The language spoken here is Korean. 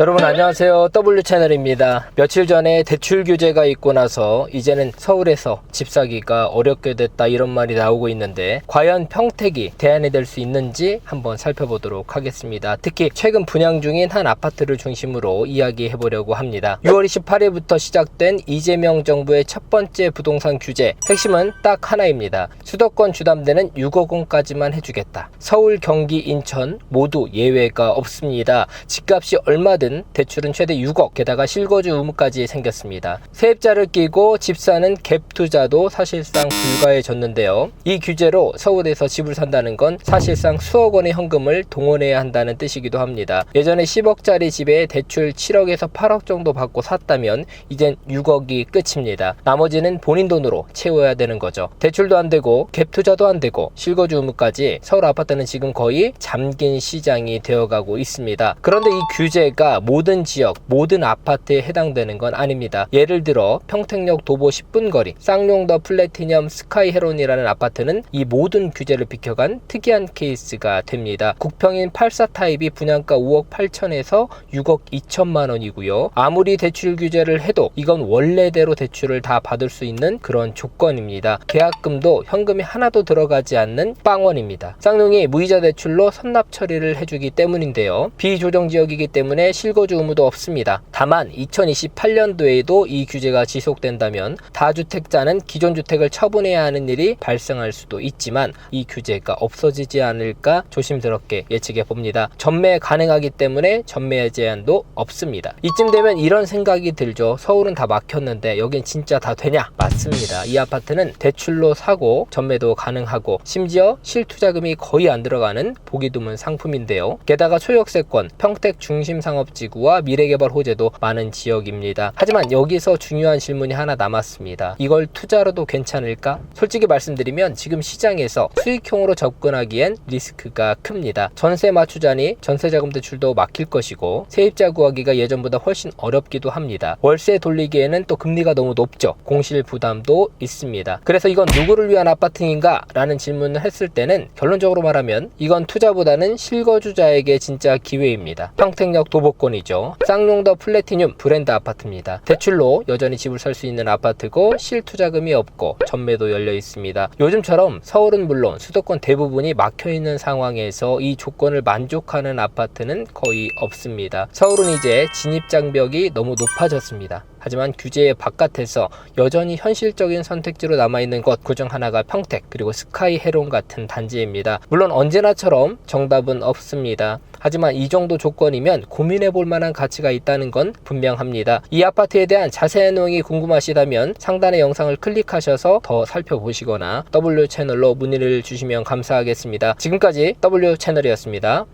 여러분 안녕하세요. W 채널입니다. 며칠 전에 대출 규제가 있고 나서 이제는 서울에서 집 사기가 어렵게 됐다 이런 말이 나오고 있는데 과연 평택이 대안이 될 수 있는지 한번 살펴보도록 하겠습니다. 특히 최근 분양 중인 한 아파트를 중심으로 이야기해 보려고 합니다. 6월 28일부터 시작된 이재명 정부의 첫 번째 부동산 규제 핵심은 딱 하나입니다. 수도권 주담대는 6억 원까지만 해주겠다. 서울 경기 인천 모두 예외가 없습니다. 집값이 얼마 든 대출은 최대 6억 게다가 실거주 의무까지 생겼습니다. 세입자를 끼고 집 사는 갭 투자도 사실상 불가해졌는데요. 이 규제로 서울에서 집을 산다는 건 사실상 수억 원의 현금을 동원해야 한다는 뜻이기도 합니다. 예전에 10억짜리 집에 대출 7억에서 8억 정도 받고 샀다면 이젠 6억이 끝입니다. 나머지는 본인 돈으로 채워야 되는 거죠. 대출도 안 되고 갭 투자도 안 되고 실거주 의무까지 서울 아파트는 지금 거의 잠긴 시장이 되어가고 있습니다. 그런데 이 규제가 모든 지역, 모든 아파트에 해당되는 건 아닙니다. 예를 들어 평택역 도보 10분 거리, 쌍용더 플래티넘 스카이 헤론이라는 아파트는 이 모든 규제를 비켜간 특이한 케이스가 됩니다. 국평인 84 타입이 분양가 5억 8천에서 6억 2천만 원이고요. 아무리 대출 규제를 해도 이건 원래대로 대출을 다 받을 수 있는 그런 조건입니다. 계약금도 현금이 하나도 들어가지 않는 빵원입니다. 쌍용이 무이자 대출로 선납 처리를 해주기 때문인데요. 비조정 지역이기 때문에 실거주 의무도 없습니다. 다만 2028년도에도 이 규제가 지속된다면 다주택자는 기존 주택을 처분해야 하는 일이 발생할 수도 있지만 이 규제가 없어지지 않을까 조심스럽게 예측해 봅니다. 전매 가능하기 때문에 전매 제한도 없습니다. 이쯤 되면 이런 생각이 들죠. 서울은 다 막혔는데 여긴 진짜 다 되냐? 맞습니다. 이 아파트는 대출로 사고 전매도 가능하고 심지어 실투자금이 거의 안 들어가는 보기 드문 상품인데요. 게다가 소역세권, 평택 중심 상업 지구와 미래개발 호재도 많은 지역입니다. 하지만 여기서 중요한 질문이 하나 남았습니다. 이걸 투자로도 괜찮을까? 솔직히 말씀드리면 지금 시장에서 수익형으로 접근하기엔 리스크가 큽니다. 전세 맞추자니 전세 자금 대출도 막힐 것이고 세입자 구하기가 예전보다 훨씬 어렵기도 합니다. 월세 돌리기에는 또 금리가 너무 높죠. 공실 부담도 있습니다. 그래서 이건 누구를 위한 아파트인가? 라는 질문을 했을 때는 결론적으로 말하면 이건 투자보다는 실거주자에게 진짜 기회입니다. 평택역 도보 권이죠. 쌍용더 플래티늄 브랜드 아파트입니다. 대출로 여전히 집을 살 수 있는 아파트고 실투자금이 없고 전매도 열려 있습니다. 요즘처럼 서울은 물론 수도권 대부분이 막혀 있는 상황에서 이 조건을 만족하는 아파트는 거의 없습니다. 서울은 이제 진입 장벽이 너무 높아졌습니다. 하지만 규제의 바깥에서 여전히 현실적인 선택지로 남아있는 것 그중 하나가 평택 그리고 스카이 헤론 같은 단지입니다. 물론 언제나처럼 정답은 없습니다. 하지만 이 정도 조건이면 고민해 볼 만한 가치가 있다는 건 분명합니다. 이 아파트에 대한 자세한 내용이 궁금하시다면 상단의 영상을 클릭하셔서 더 살펴보시거나 W 채널로 문의를 주시면 감사하겠습니다. 지금까지 W 채널이었습니다.